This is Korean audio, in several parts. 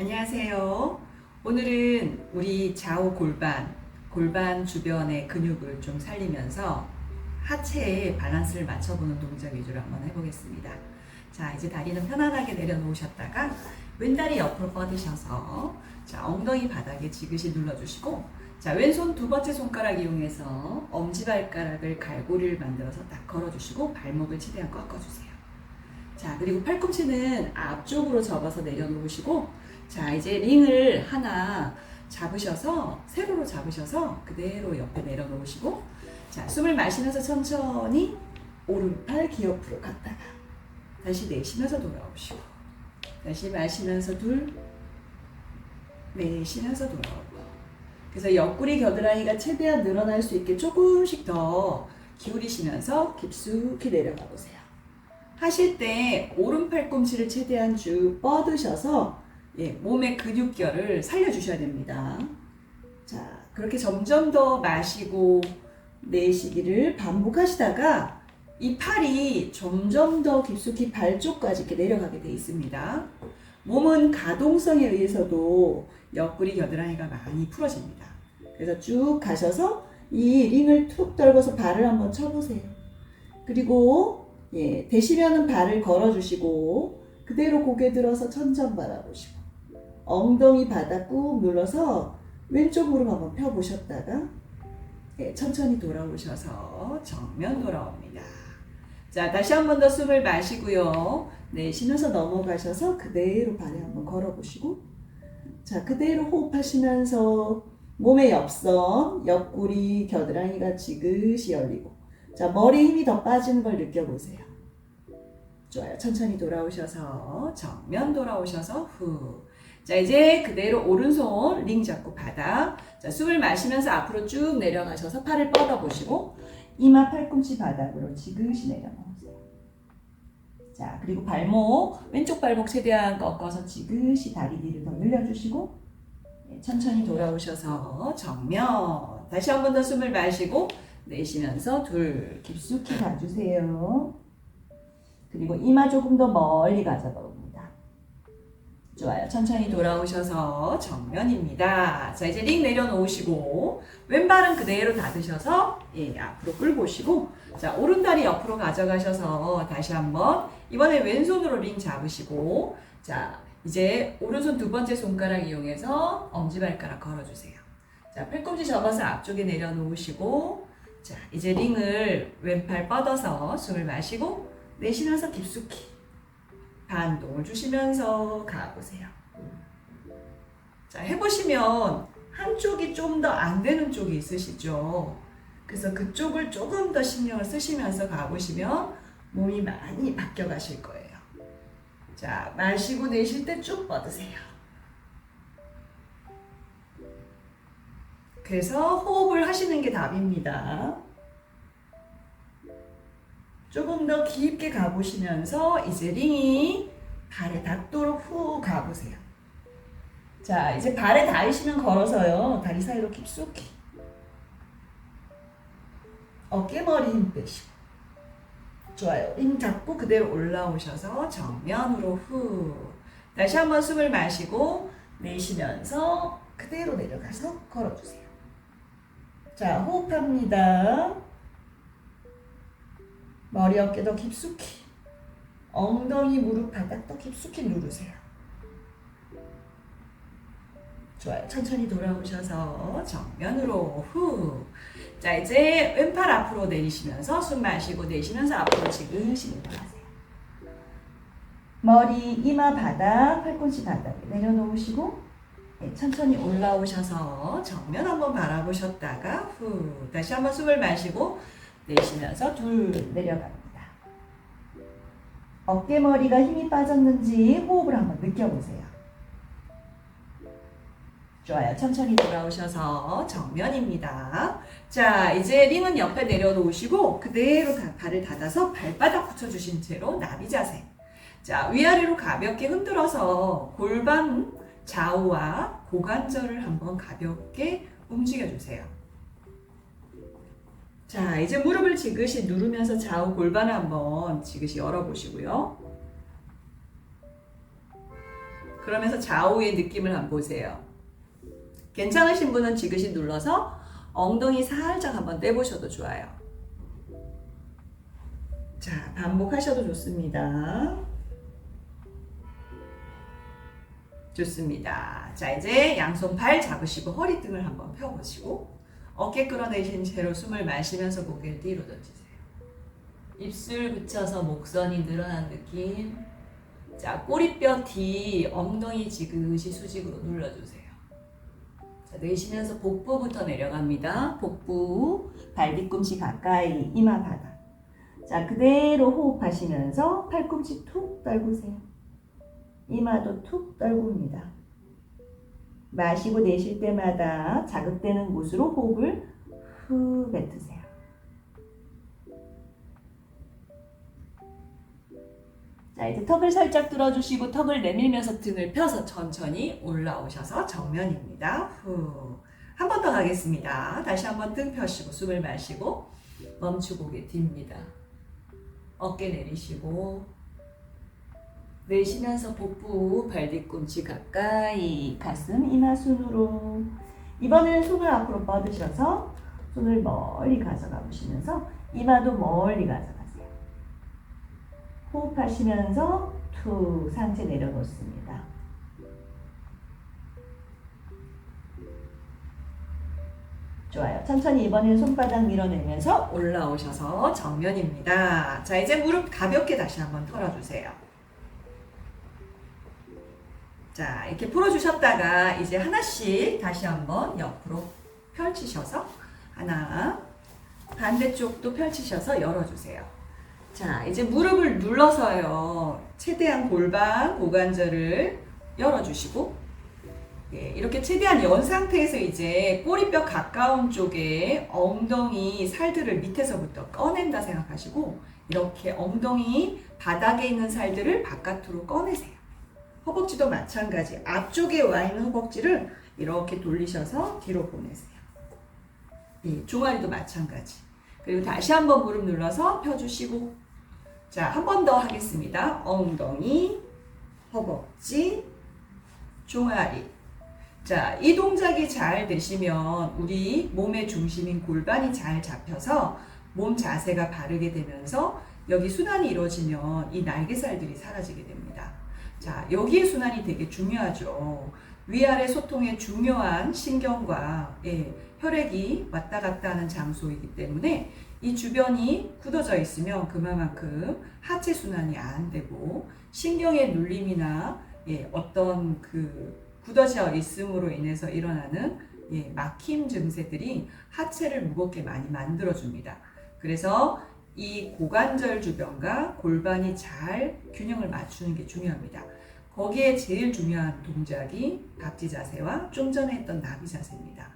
안녕하세요. 오늘은 우리 좌우 골반, 골반 주변의 근육을 좀 살리면서 하체의 밸런스를 맞춰보는 동작 위주로 한번 해보겠습니다. 자, 이제 다리는 편안하게 내려놓으셨다가 왼다리 옆으로 뻗으셔서 자, 엉덩이 바닥에 지그시 눌러주시고 자, 왼손 두 번째 손가락 이용해서 엄지발가락을 갈고리를 만들어서 딱 걸어주시고 발목을 최대한 꺾어주세요. 자, 그리고 팔꿈치는 앞쪽으로 접어서 내려놓으시고, 자, 이제 링을 하나 잡으셔서, 세로로 잡으셔서 그대로 옆에 내려놓으시고, 자, 숨을 마시면서 천천히 오른팔 기옆으로 갔다가, 다시 내쉬면서 돌아오시고, 다시 마시면서 둘, 내쉬면서 돌아오고. 그래서 옆구리 겨드랑이가 최대한 늘어날 수 있게 조금씩 더 기울이시면서 깊숙이 내려가 보세요. 하실 때 오른 팔꿈치를 최대한 쭉 뻗으셔서 예, 몸의 근육결을 살려주셔야 됩니다. 자, 그렇게 점점 더 마시고 내쉬기를 반복하시다가 이 팔이 점점 더 깊숙이 발 쪽까지 이렇게 내려가게 돼 있습니다. 몸은 가동성에 의해서도 옆구리 겨드랑이가 많이 풀어집니다. 그래서 쭉 가셔서 이 링을 툭 떨궈서 발을 한번 쳐보세요. 그리고 예, 되시면은 발을 걸어주시고 그대로 고개 들어서 천천 바라보시고 엉덩이 바닥 꾹 눌러서 왼쪽 무릎 한번 펴보셨다가 예, 천천히 돌아오셔서 정면 돌아옵니다. 자 다시 한 번 더 숨을 마시고요. 내쉬면서 넘어가셔서 그대로 발에 한번 걸어보시고 자 그대로 호흡하시면서 몸의 옆선, 옆구리, 겨드랑이가 지그시 열리고 자, 머리에 힘이 더 빠지는 걸 느껴보세요. 좋아요. 천천히 돌아오셔서 정면 돌아오셔서 후. 자, 이제 그대로 오른손 링 잡고 바닥. 자, 숨을 마시면서 앞으로 쭉 내려가셔서 팔을 뻗어 보시고 이마 팔꿈치 바닥으로 지그시 내려놓으세요. 자, 그리고 발목 왼쪽 발목 최대한 꺾어서 지그시 다리 뒤를 더 늘려주시고 네, 천천히 돌아오셔서 정면. 다시 한 번 더 숨을 마시고 내쉬면서 둘 깊숙이 가주세요. 그리고 이마 조금 더 멀리 봅니다. 좋아요. 천천히 돌아오셔서 정면입니다. 자, 이제 링 내려놓으시고 왼발은 그대로 닫으셔서 예, 앞으로 끌고 오시고 자, 오른다리 옆으로 가져가셔서 다시 한번 이번에 왼손으로 링 잡으시고 자, 이제 오른손 두 번째 손가락 이용해서 엄지발가락 걸어주세요. 자, 팔꿈치 접어서 앞쪽에 내려놓으시고 자, 이제 링을 왼팔 뻗어서 숨을 마시고 내쉬면서 깊숙이 반동을 주시면서 가보세요. 자, 해보시면 한쪽이 좀 더 안 되는 쪽이 있으시죠? 그래서 그쪽을 조금 더 신경을 쓰시면서 가보시면 몸이 많이 바뀌어 가실 거예요. 자, 마시고 내쉴 때 쭉 뻗으세요. 그래서 호흡을 하시는 게 답입니다. 조금 더 깊게 가보시면서 이제 링이 발에 닿도록 후 가보세요. 자, 이제 발에 닿으시면 걸어서요. 다리 사이로 깊숙이. 어깨머리 힘 빼시고. 좋아요. 링 잡고 그대로 올라오셔서 정면으로 후. 다시 한번 숨을 마시고 내쉬면서 그대로 내려가서 걸어주세요. 자, 호흡합니다. 머리 어깨 더 깊숙이. 엉덩이 무릎 바닥 더 깊숙이 누르세요. 좋아요. 천천히 돌아오셔서 정면으로 후. 자, 이제 왼팔 앞으로 내리시면서 숨 마시고 내쉬면서 앞으로 지그시 내려가세요. 머리, 이마 바닥, 팔꿈치 바닥에 내려놓으시고 네, 천천히 올라오셔서 정면 한번 바라보셨다가 후 다시 한번 숨을 마시고 내쉬면서 둘 내려갑니다. 어깨머리가 힘이 빠졌는지 호흡을 한번 느껴보세요. 좋아요. 천천히 돌아오셔서 정면입니다. 자, 이제 링은 옆에 내려놓으시고 그대로 다, 발을 닫아서 발바닥 붙여주신 채로 나비 자세. 자, 위아래로 가볍게 흔들어서 골반 좌우와 고관절을 한번 가볍게 움직여주세요. 자, 이제 무릎을 지그시 누르면서 좌우 골반을 한번 지그시 열어보시고요. 그러면서 좌우의 느낌을 한번 보세요. 괜찮으신 분은 지그시 눌러서 엉덩이 살짝 한번 떼보셔도 좋아요. 자, 반복하셔도 좋습니다. 좋습니다. 자, 이제 양손 발 잡으시고 허리 등을 한번 펴보시고 어깨 끌어내신 채로 숨을 마시면서 고개를 뒤로 던지세요. 입술 붙여서 목선이 늘어난 느낌. 자, 꼬리뼈 뒤 엉덩이 지그시 수직으로 눌러주세요. 자, 내쉬면서 복부부터 내려갑니다. 복부, 발 뒤꿈치 가까이, 이마 바닥. 자, 그대로 호흡하시면서 팔꿈치 툭 떨구세요. 이마도 툭 떨굽니다. 마시고 내쉴 때마다 자극되는 곳으로 호흡을 후 뱉으세요. 자, 이제 턱을 살짝 들어주시고 턱을 내밀면서 등을 펴서 천천히 올라오셔서 정면입니다. 후. 한 번 더 가겠습니다. 다시 한 번 등 펴시고 숨을 마시고 멈추고 고개 딥니다. 어깨 내리시고 내쉬면서 복부 발 뒤꿈치 가까이 가슴 이마 순으로 이번에는 손을 앞으로 뻗으셔서 손을 멀리 가져가 보시면서 이마도 멀리 가져가세요. 호흡하시면서 툭 상체 내려놓습니다. 좋아요. 천천히 이번에는 손바닥 밀어내면서 올라오셔서 정면입니다. 자, 이제 무릎 가볍게 다시 한번 털어주세요. 자, 이렇게 풀어주셨다가 이제 하나씩 다시 한번 옆으로 펼치셔서 하나, 반대쪽도 펼치셔서 열어주세요. 자, 이제 무릎을 눌러서요. 최대한 골반, 고관절을 열어주시고 예, 이렇게 최대한 연 상태에서 이제 꼬리뼈 가까운 쪽에 엉덩이 살들을 밑에서부터 꺼낸다 생각하시고 이렇게 엉덩이 바닥에 있는 살들을 바깥으로 꺼내세요. 허벅지도 마찬가지. 앞쪽에 와 있는 허벅지를 이렇게 돌리셔서 뒤로 보내세요. 예, 종아리도 마찬가지. 그리고 다시 한번 무릎 눌러서 펴주시고 자, 한 번 더 하겠습니다. 엉덩이, 허벅지, 종아리. 자, 이 동작이 잘 되시면 우리 몸의 중심인 골반이 잘 잡혀서 몸 자세가 바르게 되면서 여기 순환이 이루어지면 이 날개살들이 사라지게 됩니다. 자, 여기의 순환이 되게 중요하죠. 위아래 소통에 중요한 신경과 예, 혈액이 왔다 갔다 하는 장소이기 때문에 이 주변이 굳어져 있으면 그만큼 하체 순환이 안 되고 신경의 눌림이나 예, 어떤 그 굳어져 있음으로 인해서 일어나는 예, 막힘 증세들이 하체를 무겁게 많이 만들어줍니다. 그래서 이 고관절 주변과 골반이 잘 균형을 맞추는 게 중요합니다. 거기에 제일 중요한 동작이 박지 자세와 좀 전에 했던 나비 자세입니다.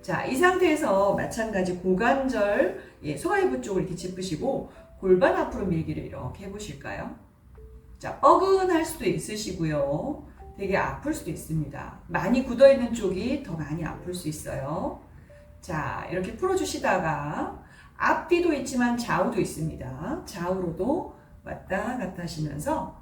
자, 이 상태에서 마찬가지 고관절, 예, 소화이부 쪽을 이렇게 짚으시고 골반 앞으로 밀기를 이렇게 해보실까요? 자, 뻐근할 수도 있으시고요. 되게 아플 수도 있습니다. 많이 굳어 있는 쪽이 더 많이 아플 수 있어요. 자, 이렇게 풀어주시다가 앞뒤도 있지만 좌우도 있습니다. 좌우로도 왔다 갔다 하시면서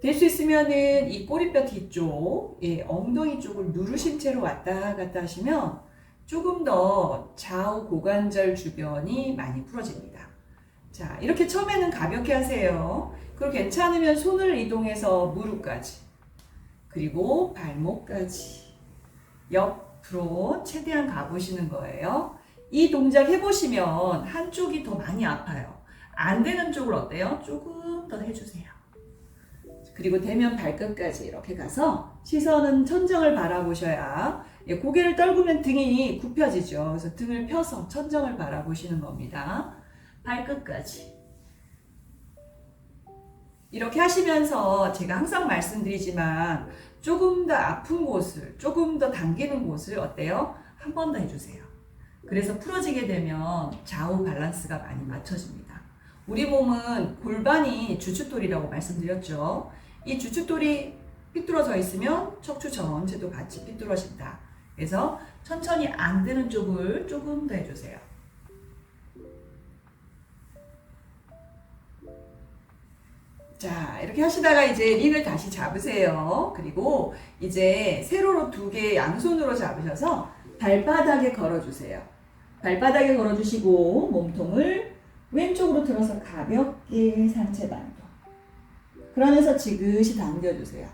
될 수 있으면은 이 꼬리뼈 뒤쪽, 예, 엉덩이 쪽을 누르신 채로 왔다 갔다 하시면 조금 더 좌우 고관절 주변이 많이 풀어집니다. 자, 이렇게 처음에는 가볍게 하세요. 그리고 괜찮으면 손을 이동해서 무릎까지. 그리고 발목까지 옆으로 최대한 가보시는 거예요. 이 동작 해보시면 한쪽이 더 많이 아파요. 안 되는 쪽을 어때요? 조금 더 해주세요. 그리고 대면 발끝까지 이렇게 가서 시선은 천정을 바라보셔야 예, 고개를 떨구면 등이 굽혀지죠. 그래서 등을 펴서 천정을 바라보시는 겁니다. 발끝까지. 이렇게 하시면서 제가 항상 말씀드리지만 조금 더 아픈 곳을, 조금 더 당기는 곳을 어때요? 한 번 더 해주세요. 그래서 풀어지게 되면 좌우 밸런스가 많이 맞춰집니다. 우리 몸은 골반이 주춧돌이라고 말씀드렸죠. 이 주춧돌이 삐뚤어져 있으면 척추 전체도 같이 삐뚤어진다. 그래서 천천히 안 되는 쪽을 조금 더 해주세요. 자, 이렇게 하시다가 이제 링을 다시 잡으세요. 그리고 이제 세로로 두 개 양손으로 잡으셔서 발바닥에 걸어주세요. 발바닥에 걸어주시고 몸통을 왼쪽으로 들어서 가볍게 상체 반동. 그러면서 지그시 당겨주세요.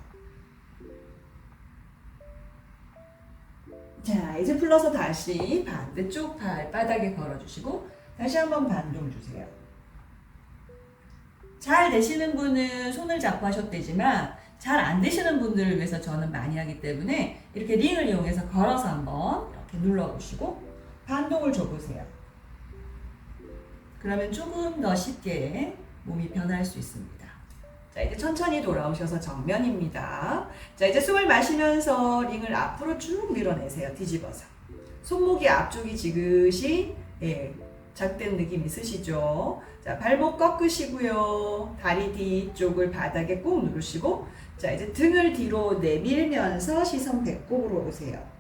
자, 이제 풀러서 다시 반대쪽 발바닥에 걸어주시고 다시 한번 반동 주세요. 잘 되시는 분은 손을 잡고 하셔도 되지만 잘 안 되시는 분들을 위해서 저는 많이 하기 때문에 이렇게 링을 이용해서 걸어서 한번 이렇게 눌러보시고 반동을 줘보세요. 그러면 조금 더 쉽게 몸이 변할 수 있습니다. 자, 이제 천천히 돌아오셔서 정면입니다. 자, 이제 숨을 마시면서 링을 앞으로 쭉 밀어내세요. 뒤집어서. 손목이 앞쪽이 지그시 예, 작된 느낌 있으시죠? 자, 발목 꺾으시고요. 다리 뒤쪽을 바닥에 꾹 누르시고 자, 이제 등을 뒤로 내밀면서 시선 배꼽으로 오세요.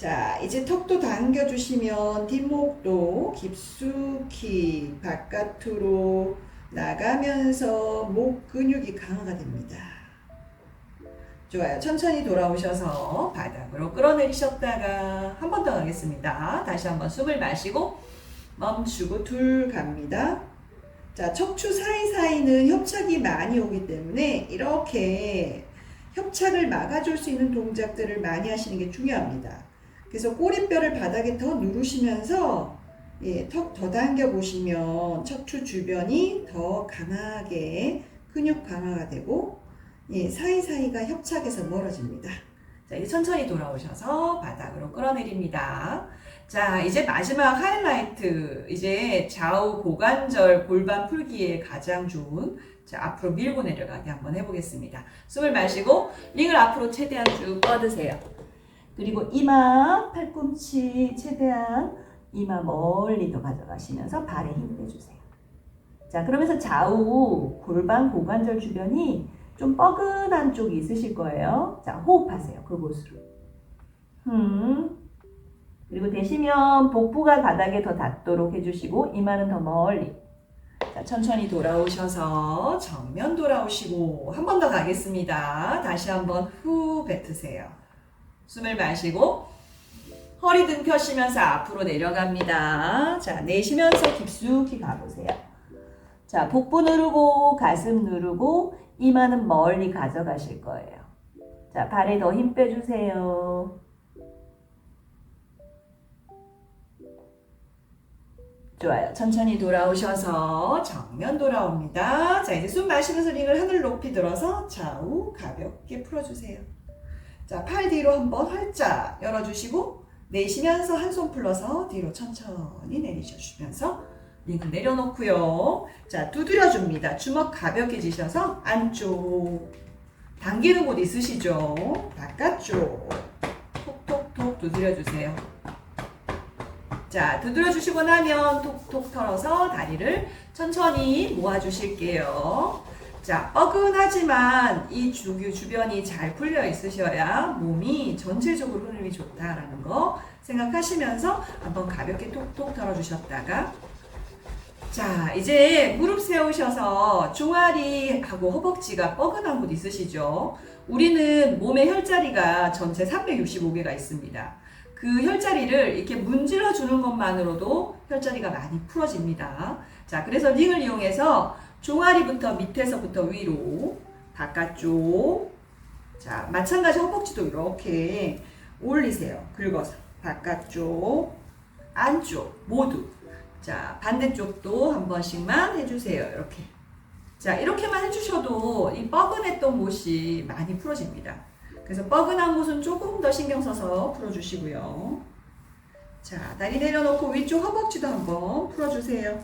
자, 이제 턱도 당겨주시면 뒷목도 깊숙이 바깥으로 나가면서 목 근육이 강화가 됩니다. 좋아요. 천천히 돌아오셔서 바닥으로 끌어내리셨다가 한 번 더 가겠습니다. 다시 한번 숨을 마시고 멈추고 둘 갑니다. 자, 척추 사이사이는 협착이 많이 오기 때문에 이렇게 협착을 막아줄 수 있는 동작들을 많이 하시는 게 중요합니다. 그래서 꼬리뼈를 바닥에 더 누르시면서 예, 턱 더 당겨 보시면 척추 주변이 더 강하게 근육 강화가 되고 예, 사이사이가 협착해서 멀어집니다. 자, 이제 천천히 돌아오셔서 바닥으로 끌어내립니다. 자, 이제 마지막 하이라이트. 이제 좌우 고관절 골반 풀기에 가장 좋은 자, 앞으로 밀고 내려가기 한번 해보겠습니다. 숨을 마시고 링을 앞으로 최대한 쭉 뻗으세요. 그리고 이마, 팔꿈치 최대한 이마 멀리 더 가져가시면서 발에 힘 빼주세요. 자, 그러면서 좌우 골반 고관절 주변이 좀 뻐근한 쪽이 있으실 거예요. 자, 호흡하세요. 그곳으로. 음. 그리고 되시면 복부가 바닥에 더 닿도록 해주시고 이마는 더 멀리. 자, 천천히 돌아오셔서 정면 돌아오시고 한 번 더 가겠습니다. 다시 한번 후 뱉으세요. 숨을 마시고 허리 등 펴시면서 앞으로 내려갑니다. 자, 내쉬면서 깊숙이 가보세요. 자, 복부 누르고 가슴 누르고 이마는 멀리 가져가실 거예요. 자, 발에 더 힘 빼주세요. 좋아요. 천천히 돌아오셔서 정면 돌아옵니다. 자, 이제 숨 마시면서 링을 하늘 높이 들어서 좌우 가볍게 풀어주세요. 자, 팔 뒤로 한번 활짝 열어주시고 내쉬면서 한 손 풀러서 뒤로 천천히 내리셔주면서 링을 내려놓고요. 자, 두드려줍니다. 주먹 가볍게 쥐셔서 안쪽 당기는 곳 있으시죠? 바깥쪽 톡톡톡 두드려주세요. 자, 두드려 주시고 나면 톡톡 털어서 다리를 천천히 모아 주실게요. 자, 뻐근하지만 이 주규 주변이 잘 풀려 있으셔야 몸이 전체적으로 흐름이 좋다라는 거 생각하시면서 한번 가볍게 톡톡 털어 주셨다가 자, 이제 무릎 세우셔서 종아리하고 허벅지가 뻐근한 곳 있으시죠? 우리는 몸의 혈자리가 전체 365개가 있습니다. 그 혈자리를 이렇게 문질러 주는 것만으로도 혈자리가 많이 풀어집니다. 자, 그래서 링을 이용해서 종아리부터 밑에서부터 위로, 바깥쪽, 자, 마찬가지 허벅지도 이렇게 올리세요. 긁어서. 바깥쪽, 안쪽, 모두. 자, 반대쪽도 한 번씩만 해주세요. 이렇게. 자, 이렇게만 해주셔도 이 뻐근했던 곳이 많이 풀어집니다. 그래서 뻐근한 곳은 조금 더 신경 써서 풀어주시고요. 자, 다리 내려놓고 위쪽 허벅지도 한번 풀어주세요.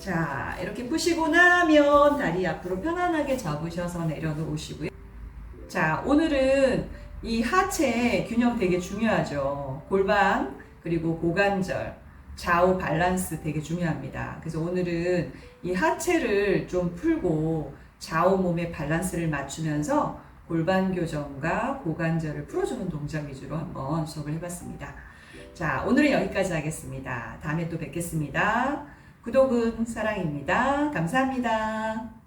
자, 이렇게 푸시고 나면 다리 앞으로 편안하게 접으셔서 내려놓으시고요. 자, 오늘은 이 하체 균형 되게 중요하죠. 골반, 그리고 고관절, 좌우 밸런스 되게 중요합니다. 그래서 오늘은 이 하체를 좀 풀고 좌우 몸의 밸런스를 맞추면서 골반 교정과 고관절을 풀어주는 동작 위주로 한번 수업을 해봤습니다. 자, 오늘은 여기까지 하겠습니다. 다음에 또 뵙겠습니다. 구독은 사랑입니다. 감사합니다.